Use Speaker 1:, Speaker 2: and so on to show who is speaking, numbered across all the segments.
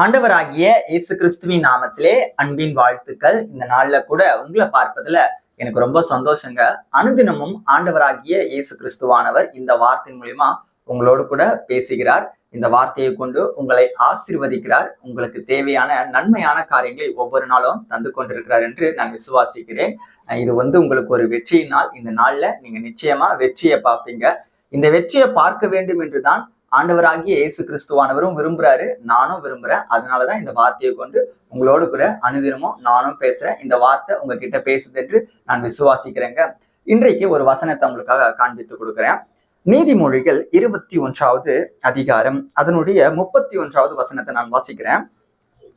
Speaker 1: ஆண்டவராகிய இயேசு கிறிஸ்துவின் நாமத்திலே அன்பின் வாழ்த்துக்கள். இந்த நாள்ல கூட உங்களை பார்ப்பதுல எனக்கு ரொம்ப சந்தோஷங்க. அனுதினமும் ஆண்டவராகிய இயேசு கிறிஸ்துவானவர் இந்த வார்த்தையின் மூலியமா உங்களோடு கூட பேசுகிறார். இந்த வார்த்தையை கொண்டு உங்களை ஆசிர்வதிக்கிறார். உங்களுக்கு தேவையான நன்மையான காரியங்களை ஒவ்வொரு நாளும் தந்து கொண்டிருக்கிறார் என்று நான் விசுவாசிக்கிறேன். இது வந்து உங்களுக்கு ஒரு வெற்றியினால் இந்த நாள்ல நீங்க நிச்சயமா வெற்றியை பார்ப்பீங்க. இந்த வெற்றியை பார்க்க வேண்டும் என்றுதான் ஆண்டவராகிய இயேசு கிறிஸ்துவானவரும் விரும்புறாரு நானும் விரும்புறேன். அதனாலதான் இந்த வார்த்தையை கொண்டு உங்களோடு கூட அனுதினமும் நானும் பேசுறேன். இந்த வார்த்தை உங்ககிட்ட பேசுது என்று நான் விசுவாசிக்கிறேங்க. இன்றைக்கு ஒரு வசனத்தை உங்களுக்காக காண்பித்து கொடுக்குறேன். நீதிமொழிகள் இருபத்தி ஒன்றாவது அதிகாரம் அதனுடைய முப்பத்தி ஒன்றாவது வசனத்தை நான் வாசிக்கிறேன்.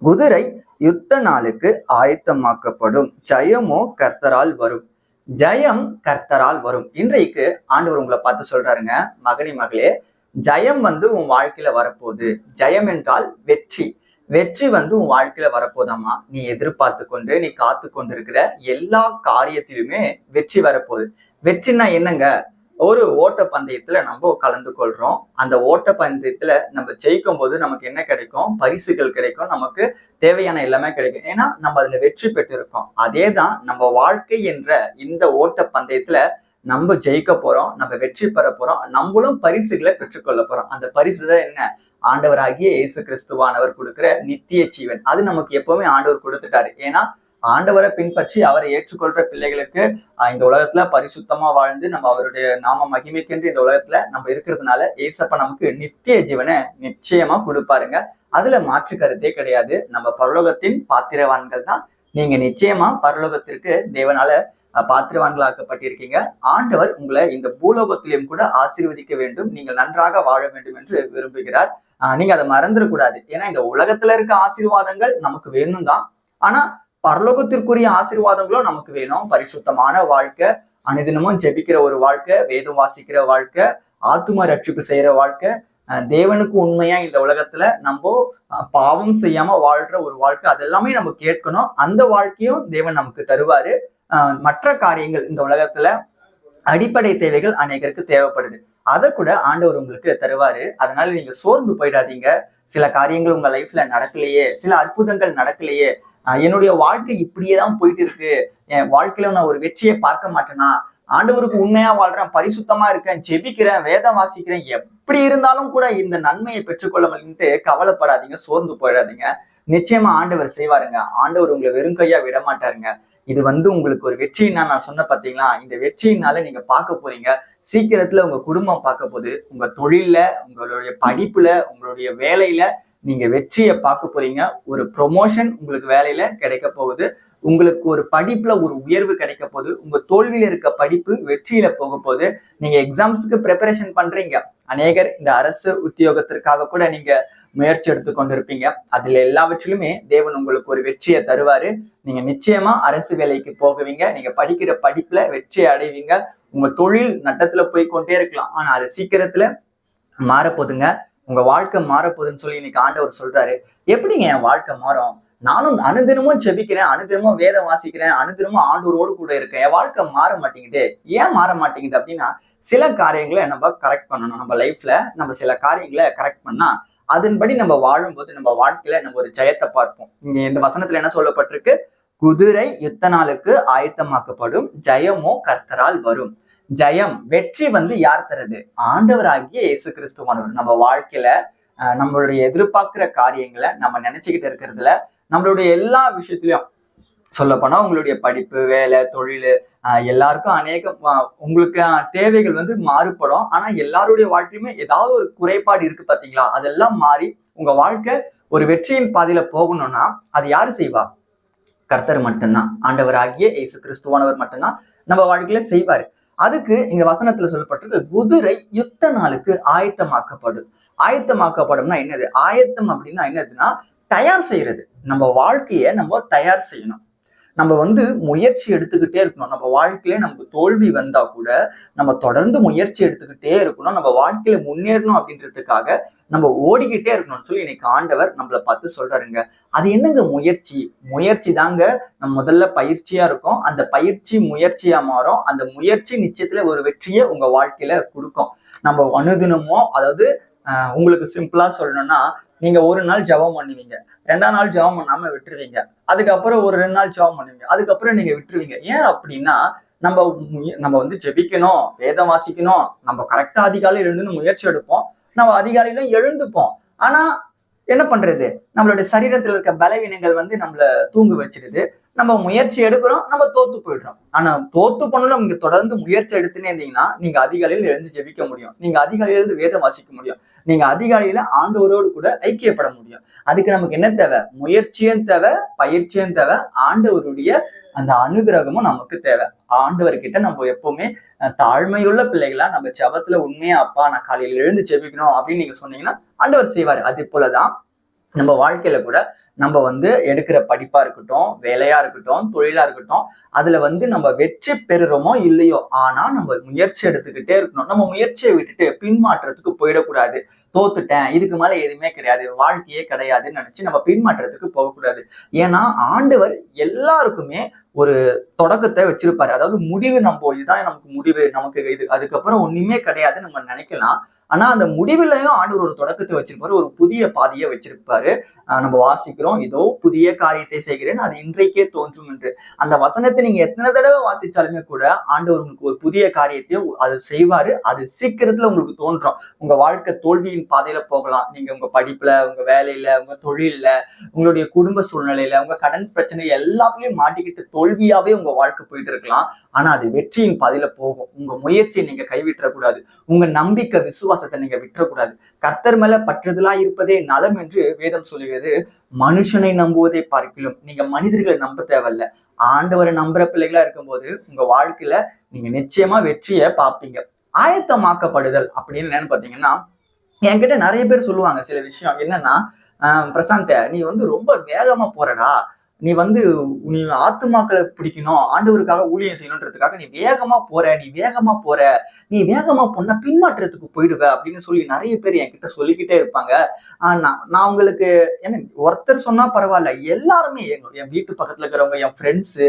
Speaker 1: குதிரை யுத்த நாளுக்கு ஆயத்தமாக்கப்படும். ஜெயமோ கர்த்தரால் வரும். ஜெயம் கர்த்தரால் வரும். இன்றைக்கு ஆண்டவர் உங்களை பார்த்து சொல்றாருங்க மகனி மகளே ஜெயம் வந்து உன் வாழ்க்கையில வரப்போகுது. ஜெயம் என்றால் வெற்றி. வெற்றி வந்து உன் வாழ்க்கையில வரப்போதாமா நீ எதிர்பார்த்து கொண்டு நீ காத்து கொண்டிருக்கிற எல்லா காரியத்திலுமே வெற்றி வரப்போகுது. வெற்றினா என்னங்க? ஒரு ஓட்ட பந்தயத்துல நம்ம கலந்து கொள்றோம். அந்த ஓட்ட பந்தயத்துல நம்ம ஜெயிக்கும் போது நமக்கு என்ன கிடைக்கும்? பரிசுகள் கிடைக்கும். நமக்கு தேவையான எல்லாமே கிடைக்கும். ஏன்னா நம்ம அதுல வெற்றி பெற்றிருக்கோம். அதே தான் நம்ம வாழ்க்கை என்ற இந்த ஓட்ட பந்தயத்துல நம்ம ஜெயிக்க போறோம் நம்ம வெற்றி பெற போறோம் நம்மளும் பரிசுகளை பெற்றுக்கொள்ள போறோம். அந்த பரிசு தான் என்ன? ஆண்டவராகிய இயேசு கிறிஸ்துவானவர் கொடுக்கிற நித்திய ஜீவன். அது நமக்கு எப்பவுமே ஆண்டவர் கொடுத்துட்டாரு. ஏன்னா ஆண்டவரை பின்பற்றி அவரை ஏற்றுக்கொள்ற பிள்ளைகளுக்கு இந்த உலகத்துல பரிசுத்தமா வாழ்ந்து நம்ம அவருடைய நாம மகிமைக்கென்று இந்த உலகத்துல நம்ம இருக்கிறதுனால ஏசப்ப நமக்கு நித்திய ஜீவனை நிச்சயமா கொடுப்பாருங்க. அதுல மாற்று கருத்தே கிடையாது. நம்ம பரலோகத்தின் பாத்திரவான்கள் தான் நீங்க நிச்சயமா பரலோகத்திற்கு தேவனால பாத்திரவான்களாக்கப்பட்டிருக்கீங்க. ஆண்டவர் உங்களை இந்த பூலோகத்திலையும் கூட ஆசீர்வதிக்க வேண்டும். நீங்கள் நன்றாக வாழ வேண்டும் என்று விரும்புகிறார். நீங்க அதை மறந்துடக்கூடாது. ஏன்னா இந்த உலகத்துல இருக்க ஆசீர்வாதங்கள் நமக்கு வேணும் தான். ஆனா பரலோகத்திற்குரிய ஆசீர்வாதங்களும் நமக்கு வேணும். பரிசுத்தமான வாழ்க்கை அனுதினமும் ஜெபிக்கிற ஒரு வாழ்க்கை வேதம் வாசிக்கிற வாழ்க்கை ஆத்தும ரட்சிப்பு செய்யற வாழ்க்கை அஹ் தேவனுக்கு உண்மையா இந்த உலகத்துல நம்ம அஹ் பாவம் செய்யாம வாழ்ற ஒரு வாழ்க்கை அதெல்லாமே நம்ம கேட்கணும். அந்த வாழ்க்கையும் தேவன் நமக்கு தருவாரு. மற்ற காரியங்கள் இந்த உலகத்துல அடிப்படை தேவைகள் அநேகருக்கு தேவைப்படுது. அதை கூட ஆண்டவர் உங்களுக்கு தருவாரு. அதனால நீங்க சோர்ந்து போயிடாதீங்க. சில காரியங்கள் உங்க லைஃப்ல நடக்கலையே சில அற்புதங்கள் நடக்கலையே. ஆஹ் என்னுடைய வாழ்க்கை இப்படியே தான் போயிட்டு இருக்கு என் வாழ்க்கையில நான் ஒரு வெற்றியை பார்க்க மாட்டேனா? ஆண்டவருக்கு உண்மையா வாழ்றேன் பரிசுத்தமா இருக்கேன் ஜெபிக்கிறேன் வேதம் வாசிக்கிறேன். எப்படி இருந்தாலும் கூட இந்த நன்மையை பெற்றுக்கொள்ள முடியும்ட்டு கவலைப்படாதீங்க சோர்ந்து போயிடாதீங்க. நிச்சயமா ஆண்டவர் செய்வாருங்க. ஆண்டவர் உங்களை வெறும் கையா விட மாட்டாருங்க இது வந்து உங்களுக்கு ஒரு வெற்றின்னா நான் சொன்ன பார்த்தீங்களா இந்த வெற்றினால நீங்க பார்க்க போறீங்க. சீக்கிரத்துல உங்க குடும்பம் பார்க்க போகுது. உங்க தொழில்ல உங்களுடைய படிப்புல உங்களுடைய வேலையில நீங்க வெற்றியை பார்க்க போறீங்க. ஒரு ப்ரொமோஷன் உங்களுக்கு வேலையில கிடைக்க போகுது. உங்களுக்கு ஒரு படிப்புல ஒரு உயர்வு கிடைக்க போகுது. உங்க தோல்வியில இருக்க படிப்பு வெற்றியில போக போகுது. நீங்க எக்ஸாம்ஸ்க்கு ப்ரிப்பரேஷன் பண்றீங்க. அநேகர் இந்த அரசு உத்தியோகத்திற்காக கூட நீங்க முயற்சி எடுத்து கொண்டிருப்பீங்க. அதுல எல்லாவற்றிலுமே தேவன் உங்களுக்கு ஒரு வெற்றியை தருவாரு. நீங்க நிச்சயமா அரசு வேலைக்கு போகுவீங்க. நீங்க படிக்கிற படிப்புல வெற்றியை அடைவீங்க. உங்க தொழில் நட்டத்துல போய் கொண்டே இருக்கலாம். ஆனா அது சீக்கிரத்துல மாறப்போதுங்க உங்க வாழ்க்கை மாறப்போகுதுன்னு சொல்லி இன்னைக்கு ஆண்டவர் சொல்றாரு. எப்படிங்க என் வாழ்க்கை மாறும்? நானும் அனுதினமும் ஜெபிக்கிறேன் அனுதினமும் வேதம் வாசிக்கிறேன் அனுதினமும் ஆண்டோரோடு கூட இருக்கேன். என் வாழ்க்கை மாற மாட்டேங்குது. ஏன் மாற மாட்டேங்குது அப்படின்னா சில காரியங்களை நம்ம கரெக்ட் பண்ணணும். நம்ம லைஃப்ல நம்ம சில காரியங்களை கரெக்ட் பண்ணா அதன்படி நம்ம வாழும்போது நம்ம வாழ்க்கையில நம்ம ஒரு ஜெயத்தை பார்ப்போம். இங்க இந்த வசனத்துல என்ன சொல்லப்பட்டிருக்கு? குதிரை யுத்த நாளுக்கு ஆயத்தமாக்கப்படும் ஜெயமோ கர்த்தரால் வரும். ஜெயம் வெற்றி வந்து யார் தருது? ஆண்டவராகிய இயேசு கிறிஸ்துவானவர் நம்ம வாழ்க்கையில நம்மளுடைய எதிர்பார்க்கிற காரியங்களை நம்ம நினைச்சுக்கிட்டு இருக்கிறதுல நம்மளுடைய எல்லா விஷயத்திலயும் சொல்ல போனா உங்களுடைய படிப்பு வேலை தொழில் எல்லாருக்கும் அநேகம் உங்களுக்கு தேவைகள் வந்து மாறுபடும். ஆனா எல்லாருடைய வாழ்க்கையுமே ஏதாவது ஒரு குறைபாடு இருக்கு பாத்தீங்களா? அதெல்லாம் மாறி உங்க வாழ்க்கை ஒரு வெற்றியின் பாதையில போகணும்னா அது யாரு செய்வா? கர்த்தர் மட்டும்தான். ஆண்டவராகிய இயேசு கிறிஸ்துவானவர் மட்டும்தான் நம்ம வாழ்க்கையில செய்வாரு. அதுக்கு இங்க வசனத்துல சொல்லப்பட்டிருக்கு குதிரை யுத்த நாளுக்கு ஆயத்தமாக்கப்படும். ஆயத்தமாக்கப்படும்னா என்னது? ஆயத்தம் அப்படின்னா என்னதுன்னா தயார் செய்யறது. நம்ம வாழ்க்கையை நம்ம தயார் செய்யணும். நம்ம வந்து முயற்சி எடுத்துக்கிட்டே இருக்கணும். நம்ம வாழ்க்கையிலே நமக்கு தோல்வி வந்தா கூட நம்ம தொடர்ந்து முயற்சி எடுத்துக்கிட்டே இருக்கணும். நம்ம வாழ்க்கையில முன்னேறணும் அப்படின்றதுக்காக நம்ம ஓடிக்கிட்டே இருக்கணும்னு சொல்லி இன்னைக்கு ஆண்டவர் நம்மளை பார்த்து சொல்றாருங்க. அது என்னங்க முயற்சி? முயற்சி தாங்க நம்ம முதல்ல பயிற்சியா இருக்கும். அந்த பயிற்சி முயற்சியா மாறும். அந்த முயற்சி நிச்சயத்துல ஒரு வெற்றியை உங்க வாழ்க்கையில கொடுக்கும். நம்ம அனுதினமோ அதாவது ஆஹ் உங்களுக்கு சிம்பிளா சொல்லணும்னா நீங்க ஒரு நாள் ஜெபம் பண்ணுவீங்க. ரெண்டாம் நாள் ஜெபம் பண்ணாம விட்டுருவீங்க. அதுக்கப்புறம் ஒரு ரெண்டு நாள் ஜெபம் பண்ணுவீங்க. அதுக்கப்புறம் நீங்க விட்டுருவீங்க. ஏன் அப்படின்னா நம்ம முய- நம்ம வந்து ஜெபிக்கணும் வேதம் வாசிக்கணும் நம்ம கரெக்டா அதிகாலையில் எழுந்து முயற்சி எடுப்போம். நம்ம அதிகாலையில எழுந்துப்போம். ஆனா என்ன பண்றது? நம்மளுடைய சரீரத்தில் இருக்க பலவீனங்கள் வந்து நம்மள தூங்க வச்சிருது. நம்ம முயற்சி எடுக்கிறோம் நம்ம தோத்து போயிடுறோம். ஆனா தோத்து பண்ணணும் நீங்க தொடர்ந்து முயற்சி எடுத்துனே இருந்தீங்கன்னா நீங்க அதிகாலையில் எழுந்து ஜெபிக்க முடியும். நீங்க அதிகாலையில இருந்து வேதம் வாசிக்க முடியும். நீங்க அதிகாலையில ஆண்டவரோடு கூட ஐக்கியப்பட முடியும். அதுக்கு நமக்கு என்ன தேவை? முயற்சியும் தேவை பயிற்சியும் தேவை. ஆண்டவருடைய அந்த அனுகிரகமும் நமக்கு தேவை. ஆண்டவர்கிட்ட நம்ம எப்பவுமே தாழ்மையுள்ள பிள்ளைகளா நம்ம ஜெபத்துல உண்மையா அப்பா நான் காலையில எழுந்து ஜெபிக்கணும் அப்படின்னு நீங்க சொன்னீங்கன்னா ஆண்டவர் செய்வார். அதே போலதான் நம்ம வாழ்க்கையில கூட நம்ம வந்து எடுக்கிற படிப்பா இருக்கட்டும் வேலையா இருக்கட்டும் தொழிலா இருக்கட்டும் அதுல வந்து நம்ம வெற்றி பெறுறோமோ இல்லையோ ஆனா நம்ம முயற்சி எடுத்துக்கிட்டே இருக்கணும். நம்ம முயற்சியை விட்டுட்டு பின்மாற்றத்துக்கு போயிடக்கூடாது. தோத்துட்டேன் இதுக்கு மேல எதுவுமே கிடையாது வாழ்க்கையே கிடையாதுன்னு நினைச்சு நம்ம பின்மாற்றத்துக்கு போகக்கூடாது. ஏன்னா ஆண்டவர் எல்லாருக்குமே ஒரு தொடக்கத்தை வச்சிருப்பாரு. அதாவது முடிவு நம்ம இதுதான் நமக்கு முடிவு நமக்கு இது அதுக்கப்புறம் ஒண்ணுமே கிடையாதுன்னு நம்ம நினைக்கலாம். ஆனா அந்த முடிவிலையும் ஆண்டவர் ஒரு தொடக்கத்தை வச்சிருப்பாரு ஒரு புதிய பாதையை வச்சிருப்பாரு. நம்ம வாசிக்கிறோம் இதோ புதிய காரியத்தை செய்கிறேன் அது இன்றைக்கே தோன்றும் என்று. அந்த வசனத்தை நீங்க எத்தனை தடவை வாசிச்சாலுமே கூட ஆண்டவர் உங்களுக்கு ஒரு புதிய காரியத்தை அது செய்வாரு அது சீக்கிரத்துல உங்களுக்கு தோன்றும். உங்க வாழ்க்கை தோல்வியின் பாதையில போகலாம். நீங்க உங்க படிப்புல உங்க வேலையில உங்க தொழில்ல உங்களுடைய குடும்ப சூழ்நிலையில உங்க கடன் பிரச்சனை எல்லாத்துலயும் மாட்டிக்கிட்டு தோல்வியாவே உங்க வாழ்க்கை போயிட்டு இருக்கலாம். ஆனா அது வெற்றியின் பாதையில போகும். உங்க முயற்சியை நீங்க கைவிட்டக்கூடாது உங்க நம்பிக்கை விசுவாசத்தை நீங்க விட்டுறக்கூடாது. கர்த்தர் மேல பற்றுதலா இருப்பதே நலம் என்று வேதம் சொல்லுகிறது. மனுஷனை நம்புவதை பார்க்கலாம் நீங்க மனிதர்களை நம்ப தேவையில்ல. ஆண்டவரை நம்புற பிள்ளைகளா இருக்கும்போது உங்க வாழ்க்கையில நீங்க நிச்சயமா வெற்றியை பார்ப்பீங்க. ஆயத்தமாக்கப்படுதல் அப்படின்னு என்னன்னு பாத்தீங்கன்னா என்கிட்ட நிறைய பேர் சொல்லுவாங்க சில விஷயம். என்னன்னா ஆஹ் பிரசாந்த நீ வந்து ரொம்ப வேகமா போறடா. நீ வந்து நீ ஆத்துமாக்களை பிடிக்கணும் ஆண்டவருக்காக ஊழியம் செய்யணுன்றதுக்காக நீ வேகமா போற நீ வேகமா போற நீ வேகமா போனா பின்மாற்றத்துக்கு போயிடுவ அப்படின்னு சொல்லி நிறைய பேர் என்கிட்ட சொல்லிக்கிட்டே இருப்பாங்க. ஆஹ் நான் நான் உங்களுக்கு என்ன ஒருத்தர் சொன்னா பரவாயில்ல எல்லாருமே எங்க என் வீட்டு பக்கத்துல இருக்கிறவங்க என் ஃப்ரெண்ட்ஸு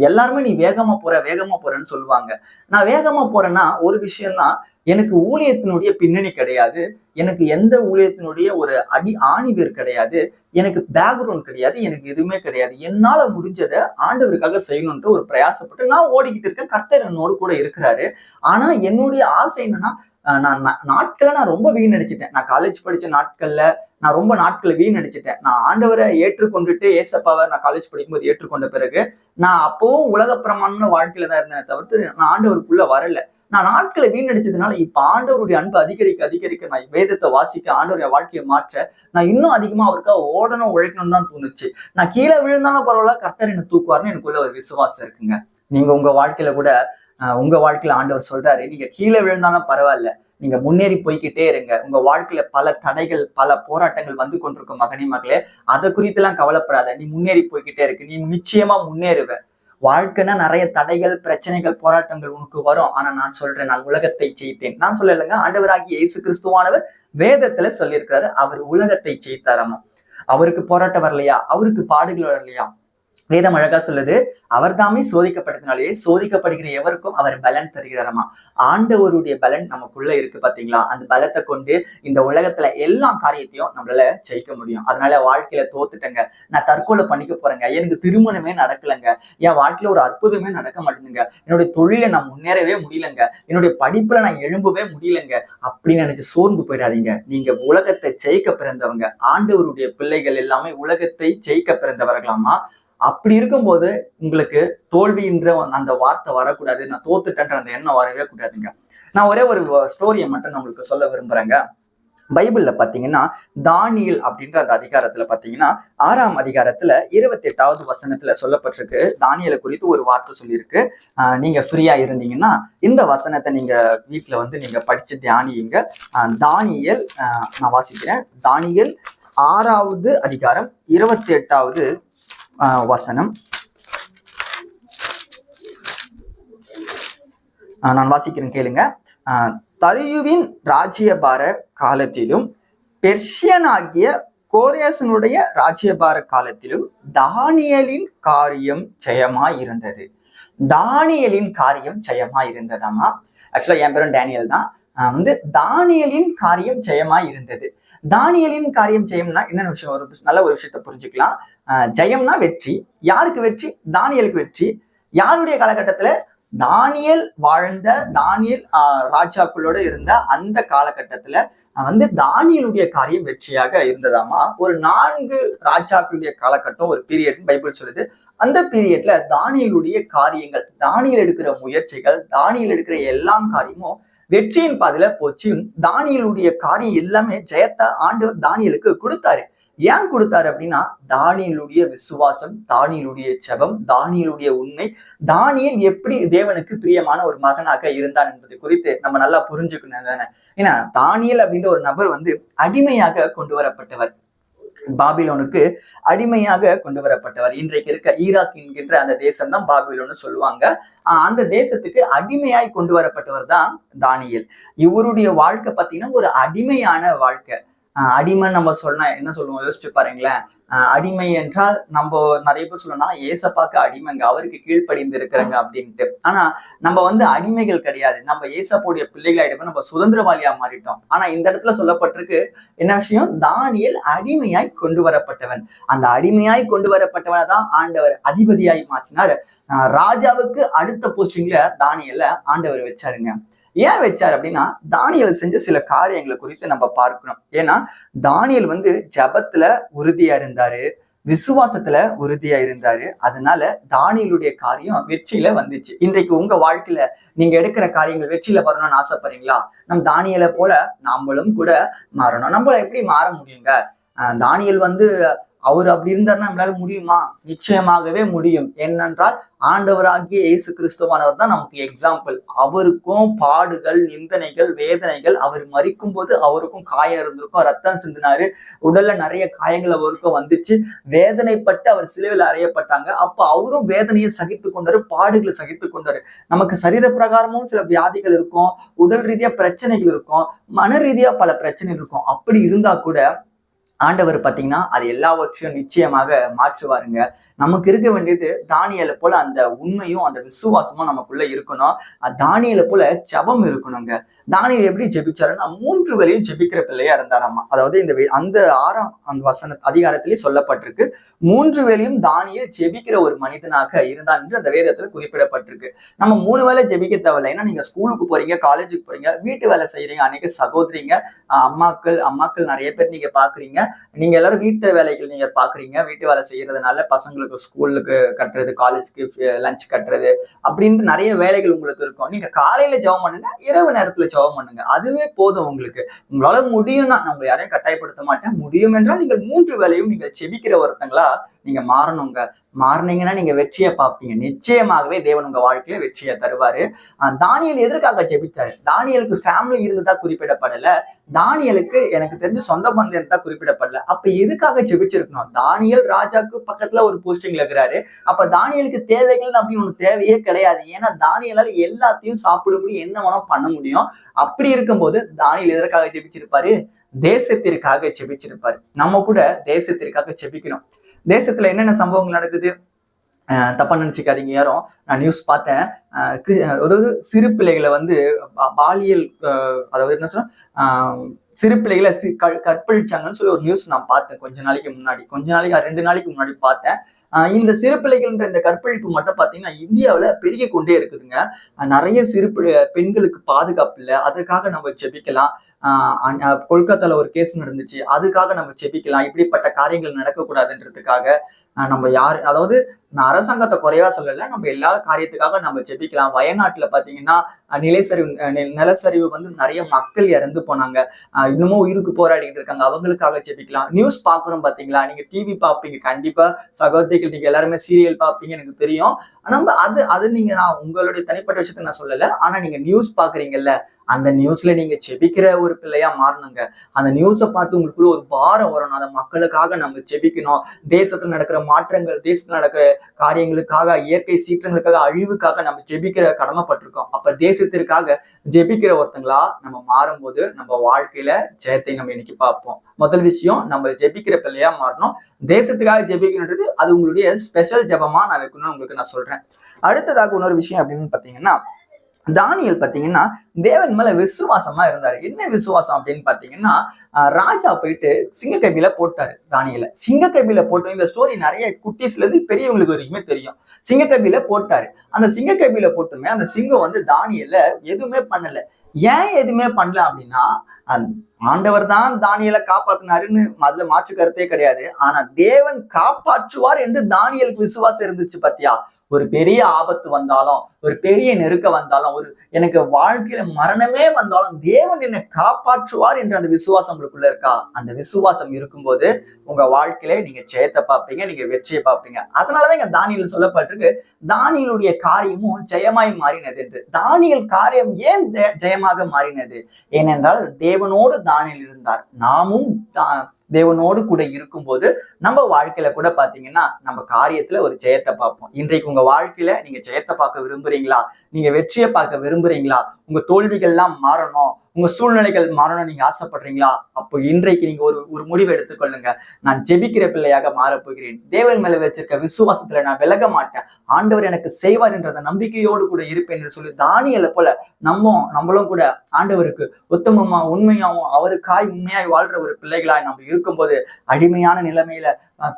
Speaker 1: எல்லாருமே நீ வேகமா போற வேகமா போறேன்னு சொல்லுவாங்க. நான் வேகமா போறேன்னா ஒரு விஷயம்தான் எனக்கு ஊழியத்தினுடைய பின்னணி கிடையாது. எனக்கு எந்த ஊழியத்தினுடைய ஒரு அடி ஆணிவேர் கிடையாது. எனக்கு பேக்ரவுண்ட் கிடையாது. எனக்கு எதுவுமே கிடையாது. என்னால முடிஞ்சதை ஆண்டவருக்காக செய்யணும்ன்ற ஒரு பிரயாசப்பட்டு நான் ஓடிக்கிட்டு இருக்கேன். கர்த்தர் என்னோடு கூட இருக்கிறாரு. ஆனா என்னுடைய ஆசை என்னன்னா நான் நாட்களை நான் ரொம்ப வீணடிச்சிட்டேன். நான் காலேஜ் படிச்ச நாட்கள்ல நான் ரொம்ப நாட்களை வீணடிச்சிட்டேன். நான் ஆண்டவரை ஏற்றுக்கொண்டுட்டு ஏசப்பாவை நான் காலேஜ் படிக்கும்போது ஏற்றுக்கொண்ட பிறகு நான் அப்பவும் உலக பிரமாணம்னு வாழ்க்கையில தான் இருந்தேன் தவிர்த்து நான் ஆண்டவருக்குள்ள வரல. நான் நாட்களை வீணடிச்சதுனால இப்ப ஆண்டவருடைய அன்பு அதிகரிக்க அதிகரிக்க நான் வேதத்தை வாசிக்க ஆண்டவருடைய வாழ்க்கையை மாற்ற நான் இன்னும் அதிகமா அவருக்காக ஓடணும் உழைக்கணும்னு தான் தோணுச்சு. நான் கீழே விழுந்தாலும் பரவாயில்ல கர்த்தர் என்ன தூக்குவார்னு எனக்குள்ள ஒரு விசுவாசம் இருக்குங்க. நீங்க உங்க வாழ்க்கையில கூட உங்க வாழ்க்கையில ஆண்டவர் சொல்றாரு நீங்க கீழே விழுந்தாலும் பரவாயில்ல நீங்க முன்னேறி போய்கிட்டே இருங்க. உங்க வாழ்க்கையில பல தடைகள் பல போராட்டங்கள் வந்து கொண்டிருக்கும் மகனி மகளே அதை குறித்தெல்லாம் கவலைப்படாத நீ முன்னேறி போய்கிட்டே இருக்கு. நீ நிச்சயமா முன்னேறுவ. வாழ்க்கைன்னா நிறைய தடைகள் பிரச்சனைகள் போராட்டங்கள் உனக்கு வரும். ஆனா நான் சொல்றேன் நான் உலகத்தை ஜெயித்தேன். நான் சொல்லலைங்க ஆண்டவராகி இயேசு கிறிஸ்துவானவர் வேதத்துல சொல்லியிருக்காரு அவர் உலகத்தை ஜெயித்தாராமா? அவருக்கு போராட்டம் வரலையா? அவருக்கு பாடுகள் வரலையா? வேதம் அழகா சொல்லுது அவர் தாமே சோதிக்கப்பட்டதுனாலேயே சோதிக்கப்படுகிற எவருக்கும் அவர் பலன் தருகிறாரமா ஆண்டவருடைய பலன் நமக்குள்ள இருக்கு பாத்தீங்களா? அந்த பலத்தை கொண்டு இந்த உலகத்துல எல்லா காரியத்தையும் நம்மளால ஜெயிக்க முடியும். அதனால வாழ்க்கையில தோத்துட்டேங்க. நான் தற்கொலை பண்ணிக்க போறேங்க. எனக்கு திருமணமே நடக்கலைங்க. என் வாழ்க்கையில ஒரு அற்புதமே நடக்க மாட்டேங்குங்க என்னுடைய தொழில நான் முன்னேறவே முடியலங்க. என்னுடைய படிப்புல நான் எழும்பவே முடியலங்க. அப்படின்னு நினைச்சு சோர்ந்து போயிடாதீங்க. நீங்க உலகத்தை ஜெயிக்க பிறந்தவங்க ஆண்டவருடைய பிள்ளைகள் எல்லாமே உலகத்தை ஜெயிக்க பிறந்தவர்களாமா அப்படி இருக்கும்போது உங்களுக்கு தோல்வின்ற அந்த வார்த்தை வரக்கூடாது. நான் தோத்துட்டேன்ற அந்த எண்ணம் வரவே கூடாதுங்க. நான் ஒரே ஒரு ஸ்டோரியை மட்டும் நான் உங்களுக்கு சொல்ல விரும்புறேங்க. பைபிள்ல பாத்தீங்கன்னா தானியல் அப்படின்ற அந்த அதிகாரத்துல பாத்தீங்கன்னா ஆறாம் அதிகாரத்துல இருபத்தி எட்டாவது வசனத்துல சொல்லப்பட்டிருக்கு. தானியலை குறித்து ஒரு வார்த்தை சொல்லியிருக்கு. ஆஹ் நீங்க ஃப்ரீயா இருந்தீங்கன்னா இந்த வசனத்தை நீங்க வீட்டுல வந்து நீங்க படிச்சு தியானியுங்க. தானியல் ஆஹ் நான் வாசிக்கிறேன். தானியல் ஆறாவது அதிகாரம் இருபத்தி எட்டாவது வசனம். ஆஹ் நான் வாசிக்கிறேன் கேளுங்க. ஆஹ் தரியுவின் ராஜ்யபார காலத்திலும் பெர்ஷியனாகிய கோரேசனுடைய ராஜ்யபார காலத்திலும் தானியலின் காரியம் ஜெயமாய் இருந்தது தானியலின் காரியம் ஜெயமாய் இருந்ததாமா ஆக்சுவலா என் பேரும் டேனியல் தான். வந்து தானியலின் காரியம் ஜெயமா இருந்தது. தானியலின் காரியம் ஜெயம்னா என்னென்ன விஷயம் ஒரு நல்ல ஒரு விஷயத்த புரிஞ்சுக்கலாம். ஆஹ் ஜெயம்னா வெற்றி. யாருக்கு வெற்றி? தானியலுக்கு வெற்றி. யாருடைய காலகட்டத்துல? தானியல் வாழ்ந்த தானியல் ஆஹ் ராஜாக்களோட இருந்த அந்த காலகட்டத்துல வந்து தானியலுடைய காரியம் வெற்றியாக இருந்ததாமா? ஒரு நான்கு ராஜாக்களுடைய காலகட்டம் ஒரு பீரியட் பைபிள் சொல்லுது. அந்த பீரியட்ல தானியலுடைய காரியங்கள் தானியல் எடுக்கிற முயற்சிகள் தானியல் எடுக்கிற எல்லா காரியமும் வெற்றியின் பாதையில போச்சு. தானியலுடைய காரியம் எல்லாமே ஜெயத்தை ஆண்டவர் தானியலுக்கு கொடுத்தாரு. ஏன் கொடுத்தாரு அப்படின்னா தானியலுடைய விசுவாசம் தானியலுடைய செபம் தானியலுடைய உண்மை தானியல் எப்படி தேவனுக்கு பிரியமான ஒரு மகனாக இருந்தான் என்பது குறித்து நம்ம நல்லா புரிஞ்சுக்கணும் தானே? ஏன்னா தானியல் அப்படின்ற ஒரு நபர் வந்து அடிமையாக கொண்டு வரப்பட்டவர். பாபிலோனுக்கு அடிமையாக கொண்டு வரப்பட்டவர். இன்றைக்கு இருக்க ஈராக் என்கின்ற அந்த தேசம் தான் பாபிலோன்னு சொல்லுவாங்க. ஆஹ் அந்த தேசத்துக்கு அடிமையாய் கொண்டு வரப்பட்டவர் தான் தானியல். இவருடைய வாழ்க்கை பார்த்தீங்கன்னா ஒரு அடிமையான வாழ்க்கை. அடிமை நம்ம சொன்னா என்ன சொல்லுவோம்? யோசிச்சு பாருங்களேன். ஆஹ் அடிமை என்றால் நம்ம நிறைய பேர் சொல்லணும் ஏசப்பாக்கு அடிமைங்க அவருக்கு கீழ்ப்படிந்து இருக்கிறாங்க அப்படின்ட்டு. ஆனா நம்ம வந்து அடிமைகள் கிடையாது. நம்ம ஏசப்போடைய பிள்ளைகள் நம்ம சுதந்திரவாளியா மாறிட்டோம். ஆனா இந்த இடத்துல சொல்லப்பட்டிருக்கு என்ன விஷயம்? தானியல் அடிமையாய் கொண்டு வரப்பட்டவன். அந்த அடிமையாய் கொண்டு வரப்பட்டவனை தான் ஆண்டவர் அதிபதியாய் மாற்றினார். ராஜாவுக்கு அடுத்த போஸ்டிங்ல தானியல்ல ஆண்டவர் வச்சாருங்க. ஏன் வச்சார் அப்படின்னா தானியல் செஞ்ச சில காரியங்களை குறித்து நம்ம பார்க்கணும். ஏன்னா தானியல் வந்து ஜபத்துல உறுதியா இருந்தாரு விசுவாசத்துல உறுதியா இருந்தாரு. அதனால தானியலுடைய காரியம் வெற்றியில வந்துச்சு. இன்றைக்கு உங்க வாழ்க்கையில நீங்க எடுக்கிற காரியங்கள் வெற்றியில வரணும்னு ஆசைப்படுறீங்களா? நம் தானியலை போல நாமளும் கூட மாறணும். நம்மள எப்படி மாற முடியுங்க? ஆஹ் தானியல் வந்து அவர் அப்படி இருந்தாருன்னா நம்மளால முடியுமா? நிச்சயமாகவே முடியும். என்னென்றால் ஆண்டவராகிய இயேசு கிறிஸ்துவானவர் தான் நமக்கு எக்ஸாம்பிள் அவருக்கும் பாடுகள் நிந்தனைகள் வேதனைகள் அவர் மறிக்கும் போது அவருக்கும் காயம் இருந்திருக்கும். ரத்தம் சிந்தினாரு. உடல்ல நிறைய காயங்கள் அவருக்கும் வந்துச்சு. வேதனைப்பட்டு அவர் சிலுவையில் அறையப்பட்டாங்க. அப்ப அவரும் வேதனையை சகித்து கொண்டாரு பாடுகளை சகித்து கொண்டாரு. நமக்கு சரீர பிரகாரமும் சில வியாதிகள் இருக்கும். உடல் ரீதியா பிரச்சனைகள் இருக்கும். மன ரீதியா பல பிரச்சனைகள் இருக்கும். அப்படி இருந்தா கூட ஆண்டவர் பார்த்தீங்கன்னா அது எல்லாவற்றையும் நிச்சயமாக மாற்றுவாருங்க. நமக்கு இருக்க வேண்டியது தானியலை போல அந்த உண்மையும் அந்த விசுவாசமும் நமக்குள்ள இருக்கணும். தானியலை போல ஜெபம் இருக்கணுங்க. தானியல் எப்படி ஜெபிச்சாருன்னா மூன்று வழியும் ஜெபிக்கிற பிள்ளையா இருந்தாராமா. அதாவது இந்த அந்த ஆறாம் அந்த வசன அதிகாரத்திலே சொல்லப்பட்டிருக்கு. மூன்று வேலையும் தானியல் ஜெபிக்கிற ஒரு மனிதனாக இருந்தான் என்று அந்த வேதத்துல குறிப்பிடப்பட்டிருக்கு. நம்ம மூணு வேலை ஜெபிக்க தேவையில்லை. ஏன்னா நீங்க ஸ்கூலுக்கு போறீங்க காலேஜுக்கு போறீங்க வீட்டு வேலை செய்யறீங்க அன்னைக்கு சகோதரிங்க அம்மாக்கள் அம்மாக்கள் நிறைய பேர் நீங்க பாக்குறீங்க. நீங்க எல்லாரும் வீட்டு வேலைகள் நீங்க பாக்குறீங்க வீட்டு வேலை செய்யறதுனால பசங்களுக்கு ஸ்கூலுக்கு கட்டுறது காலேஜ்க்கு லஞ்ச் கட்டுறது அப்படின்ட்டு நிறைய வேலைகள் உங்களுக்கு இருக்கும். நீங்க காலையில ஜெபம் பண்ணுங்க இரவு நேரத்துல ஜெபம் பண்ணுங்க. அதுவே போதும் உங்களுக்கு. உங்களால முடியும்னா நம்ம யாரையும் கட்டாயப்படுத்த மாட்டேன். முடியும் என்றால் நீங்கள் மூன்று வேலையும் நீங்க செபிக்கிற ஒருத்தங்களா நீங்க மாறணுங்க. மாறினீங்கன்னா நீங்க வெற்றியை பார்ப்பீங்க. நிச்சயமாகவே தேவன் உங்க வாழ்க்கையில வெற்றியை தருவாரு. தானியல் எதற்காக ஜெபிச்சாரு? தானியலுக்கு ஃபேமிலி இருந்ததா குறிப்பிடப்படல. தானியலுக்கு எனக்கு தெரிஞ்சு சொந்த பந்தம் தான் குறிப்பிடப்படல. அப்ப எதுக்காக ஜெபிச்சிருக்கணும்? தானியல் ராஜாக்கு பக்கத்துல ஒரு போஸ்டிங்ல இருக்கிறாரு. அப்ப தானியலுக்கு தேவைகள் அப்படின்னு ஒண்ணு தேவையே கிடையாது. ஏன்னா தானியலால எல்லாத்தையும் சாப்பிட முடியும் என்ன வேணா பண்ண முடியும். அப்படி இருக்கும்போது தானியல் எதற்காக ஜெபிச்சிருப்பாரு? தேசத்திற்காக ஜெபிச்சிருப்பாரு. நம்ம கூட தேசத்திற்காக ஜெபிக்கணும். தேசத்துல என்னென்ன சம்பவங்கள் நடக்குது? தப்பா நினச்சிக்காதீங்க யாரும். நான் நியூஸ் பார்த்தேன். அதாவது சிறு பிள்ளைகளை வந்து பாலியல் அதாவது என்ன சொன்னா ஆஹ் சிறு பிள்ளைகளை சி க- கற்பழிச்சாங்கன்னு சொல்லி ஒரு நியூஸ் நான் பார்த்தேன் கொஞ்ச நாளைக்கு முன்னாடி. கொஞ்ச நாளைக்கு ரெண்டு நாளைக்கு முன்னாடி பார்த்தேன். இந்த சிறு பிள்ளைகள்ன்ற இந்த கற்பழிப்பு மட்டும் பார்த்தீங்கன்னா இந்தியாவில் பெருகி கொண்டே இருக்குதுங்க நிறைய சிறு பிள்ளை- பெண்களுக்கு பாதுகாப்பு இல்லை. அதற்காக நம்ம ஜெபிக்கலாம். கொல்கத்தால ஒரு கேஸ் நடந்துச்சு. அதுக்காக நம்ம ஜெபிக்கலாம் இப்படிப்பட்ட காரியங்கள் நடக்கக்கூடாதுன்றதுக்காக நம்ம யார் அதாவது நான் அரசாங்கத்தை குறைவா சொல்லல. நம்ம எல்லா காரியத்துக்காக நம்ம ஜெபிக்கலாம் வயநாட்டுல பாத்தீங்கன்னா அஹ் நிலைச்சரிவு நிலச்சரிவு வந்து நிறைய மக்கள் இறந்து போனாங்க. இன்னமும் உயிருக்கு போராடிக்கிட்டு இருக்காங்க. அவங்களுக்காக ஜெபிக்கலாம் நியூஸ் பாக்குறோம் பாத்தீங்களா? நீங்க டிவி பாப்பீங்க. கண்டிப்பா சகோதரிகள் நீங்க எல்லாருமே சீரியல் பாப்பீங்க எனக்கு தெரியும். நம்ம அது அது நீங்க நான் உங்களுடைய தனிப்பட்ட விஷயத்தை நான் சொல்லல. ஆனா நீங்க நியூஸ் பாக்குறீங்கல்ல அந்த நியூஸ்ல நீங்க ஜெபிக்கிற ஒரு பிள்ளையா மாறணுங்க. அந்த நியூஸை பார்த்து உங்களுக்குள்ள ஒரு பாரம் வரணும். அந்த மக்களுக்காக நம்ம ஜெபிக்கணும் தேசத்துல நடக்கிற மாற்றங்கள் தேசத்துல நடக்கிற காரியங்களுக்காக இயற்கை சீற்றங்களுக்காக அழிவுக்காக நம்ம ஜெபிக்கிற கடமைப்பட்டிருக்கோம். அப்ப தேசத்திற்காக ஜெபிக்கிற ஒருத்தங்களா நம்ம மாறும்போது நம்ம வாழ்க்கையில ஜெயத்தை நம்ம இன்னைக்கு பார்ப்போம். முதல் விஷயம் நம்ம ஜெபிக்கிற பிள்ளையா மாறணும். தேசத்துக்காக ஜெபிக்கணுன்றது அது உங்களுடைய ஸ்பெஷல் ஜெபமா நான் வைக்கணும்னு உங்களுக்கு நான் சொல்றேன். அடுத்ததாக இன்னொரு விஷயம் அப்படின்னு பாத்தீங்கன்னா தானியல் பாத்தீங்கன்னா தேவன் மேல விசுவாசமா இருந்தாரு. என்ன விசுவாசம் அப்படின்னு பார்த்தீங்கன்னா ராஜா போயிட்டு சிங்கக்கபியில போட்டாரு தானியல. சிங்கக்கபியில போட்டு இந்த ஸ்டோரி நிறைய குட்டீஸ்ல இருந்து பெரியவங்களுக்கு வரைக்குமே தெரியும். சிங்கக்கபியில போட்டாரு. அந்த சிங்கக்கபியில போட்டுமே அந்த சிங்கம் வந்து தானியல எதுவுமே பண்ணல. ஏன் எதுவுமே பண்ணல அப்படின்னா ஆண்டவர் தான் தானியலை காப்பாத்தினாருன்னு அதுல மாற்று கருத்தே கிடையாது. ஆனா தேவன் காப்பாற்றுவார் என்று தானியலுக்கு விசுவாசம் இருந்துச்சு பாத்தியா? ஒரு பெரிய ஆபத்து வந்தாலும் ஒரு பெரிய நெருக்க வந்தாலும் ஒரு எனக்கு வாழ்க்கையில மரணமே வந்தாலும் தேவன் என்னை காப்பாற்றுவார் என்ற அந்த விசுவாசம் உங்களுக்குள்ள இருக்கா? அந்த விசுவாசம் இருக்கும்போது உங்க வாழ்க்கையில நீங்க ஜெயத்தை பார்ப்பீங்க நீங்க வெற்றியை பார்ப்பீங்க. அதனாலதான் இங்க தானியல் சொல்லப்பட்டிருக்கு. தானியலுடைய காரியமும் ஜெயமாய் மாறினது என்று. தானியல் காரியம் ஏன் ஜெ- ஜெயமாக மாறினது? ஏனென்றால் தேவனோடு தானியல் இருந்தார். நாமும் தா- தேவனோடு கூட இருக்கும்போது நம்ம வாழ்க்கையில கூட பாத்தீங்கன்னா நம்ம காரியத்துல ஒரு ஜெயத்தை பார்ப்போம். இன்றைக்கு உங்க வாழ்க்கையில நீங்க ஜெயத்தை பார்க்க விரும்புறீங்களா? நீங்க வெற்றியை பார்க்க விரும்புறீங்களா? உங்க தோல்விகள்லாம் மாறணும். உங்க சூழ்நிலைகள் மாறணும் நீங்க ஆசைப்படுறீங்களா? அப்போ இன்றைக்கு நீங்க ஒரு ஒரு முடிவு எடுத்துக்கொள்ளுங்க. நான் ஜெபிக்கிற பிள்ளையாக மாறப் போகிறேன் தேவன் மேல வச்சிருக்க விசுவாசத்துல நான் விலக மாட்டேன். ஆண்டவர் எனக்கு செய்வார் என்ற நம்பிக்கையோடு கூட இருப்பேன் என்று சொல்லி தானியலை போல நம்ம நம்மளும் கூட ஆண்டவருக்கு உத்தமமா உண்மையாவும் அவருக்காய் உண்மையாய் வாழ்ற ஒரு பிள்ளைகளாய் நம்ம இருக்கும்போது அடிமையான நிலைமையில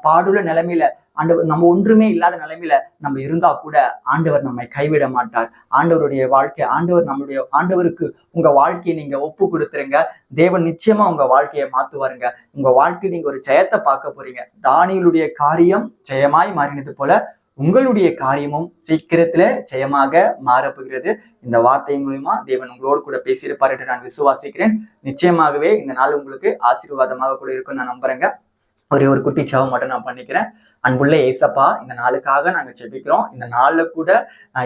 Speaker 1: பாடுள்ள நிலைமையில ஆண்டவர் நம்ம ஒன்றுமே இல்லாத நிலைமையில நம்ம இருந்தா கூட ஆண்டவர் நம்மை கைவிட மாட்டார். ஆண்டவருடைய வாழ்க்கை ஆண்டவர் நம்மளுடைய ஆண்டவருக்கு உங்க வாழ்க்கையை நீங்க ஒப்பு கொடுத்துருங்க. தேவன் நிச்சயமா உங்க வாழ்க்கையை மாத்துவாருங்க. உங்க வாழ்க்கை நீங்க ஒரு ஜெயத்தை பார்க்க போறீங்க. தானியலுடைய காரியம் ஜெயமாய் மாறினது போல உங்களுடைய காரியமும் சீக்கிரத்துல ஜெயமாக மாறப்போகிறது. இந்த வார்த்தை மூலியமா தேவன் உங்களோடு கூட பேசியிருப்பார் என்று நான் விசுவாசிக்கிறேன். நிச்சயமாகவே இந்த நாள் உங்களுக்கு ஆசீர்வாதமாக கூட இருக்கும்னு நான் நம்புறேங்க. ஒரே ஒரு குட்டி ஜெபம் மட்டும் நான் பண்ணிக்கிறேன். அன்புள்ள ஏசப்பா இந்த நாளுக்காக நாங்கள் செபிக்கிறோம் இந்த நாளில் கூட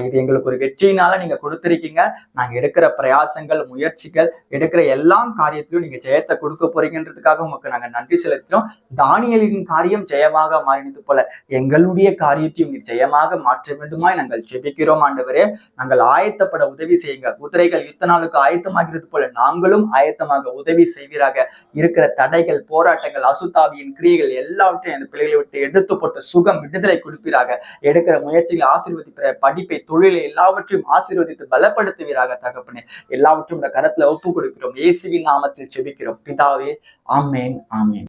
Speaker 1: இது எங்களுக்கு ஒரு வெற்றினால நீங்கள் கொடுத்துருக்கீங்க. நாங்கள் எடுக்கிற பிரயாசங்கள் முயற்சிகள் எடுக்கிற எல்லா காரியத்திலும் நீங்கள் ஜெயத்தை கொடுக்க போறீங்கன்றதுக்காக உங்களுக்கு நாங்கள் நன்றி செலுத்துகிறோம். தானியலின் காரியம் ஜெயமாக மாறினது போல எங்களுடைய காரியத்தையும் நீர் ஜெயமாக மாற்ற வேண்டுமாய் நாங்கள் செபிக்கிறோம் ஆண்டவரே. நாங்கள் ஆயத்தப்பட உதவி செய்யுங்க. குதிரைகள் யுத்த நாளுக்கு ஆயத்தமாகிறது போல நாங்களும் ஆயத்தமாக உதவி செய்வீராக. இருக்கிற தடைகள் போராட்டங்கள் அசுத்தாவியின் கிரியைகள் எல்லாவற்றையும் அந்த பிள்ளைகளை விட்டு எடுத்து போட்ட சுகம் விடுதலை கொடுப்பீராக. எடுக்கிற முயற்சிகளை ஆசீர்வதிப்பிற படிப்பை தொழிலை எல்லாவற்றையும் ஆசீர்வதித்து பலப்படுத்துவீராக தகப்பனே. எல்லாவற்றும் இந்த கரத்துல ஒப்பு கொடுக்கிறோம் இயேசுவின் நாமத்தில் செபிக்கிறோம். பிதாவே ஆமேன் ஆமேன்.